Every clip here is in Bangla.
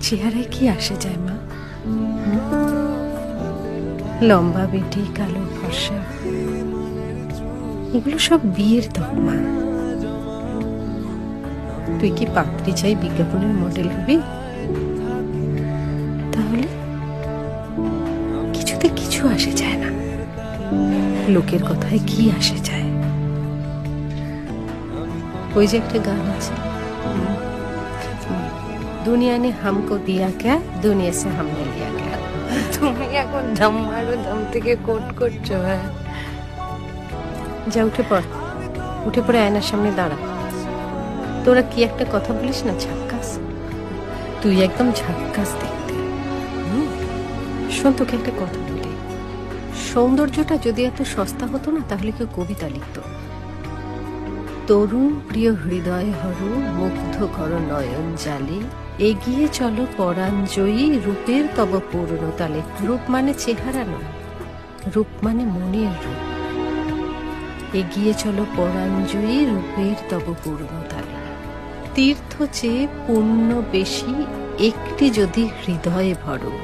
চেহারায় কি আসে যায়, মা? লম্বা বেটি, কালো ফর্সা। এগুলো সব বিয়ের দম্মা তুই কি পাত্রী চাই বিজ্ঞাপনের মডেল হবি? তাহলে কিছুতে কিছু আসে যায় না। লোকের কথায় কি আসে যায়? ওই যে একটা গান আছে। দুনিয়া ने हमको दिया क्या दुनिया से हमने लिया क्या তুমি এখন দম মারো দম থেকে কোট করছো হ্যাঁ যা উঠে পড় উঠে পড়ে আয়নার সামনে দাঁড়া তোরা কি একটা কথা বলিস না ঝাক্কাস তুই একদম ঝাক্কাস দেখতে হুম? শোন তোকে একটা কথা বলি সৌন্দর্যটা যদি এত সস্তা হতো না তাহলে কেউ কবিতা লিখতো তরুণ প্রিয় হৃদয় হর মুগ্ধ কর নয়ন জালে। এগিয়ে চলো পরাঞ্জয়ী, রূপের তব পূর্ণতালে। রূপ মানে চেহারা নয়, রূপ মানে মনের রূপ। এগিয়ে চলো পরাঞ্জয়ী, রূপের তব পূর্ণতালে। তীর্থ চেয়ে পুণ্য বেশি, একটি যদি হৃদয়ে ভরো।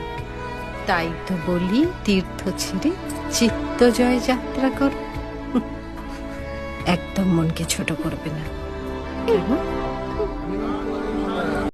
তাই তো বলি, তীর্থ ছেড়ে চিত্তজয় যাত্রা করো। একদম মনকে ছোট করবে না। কেন?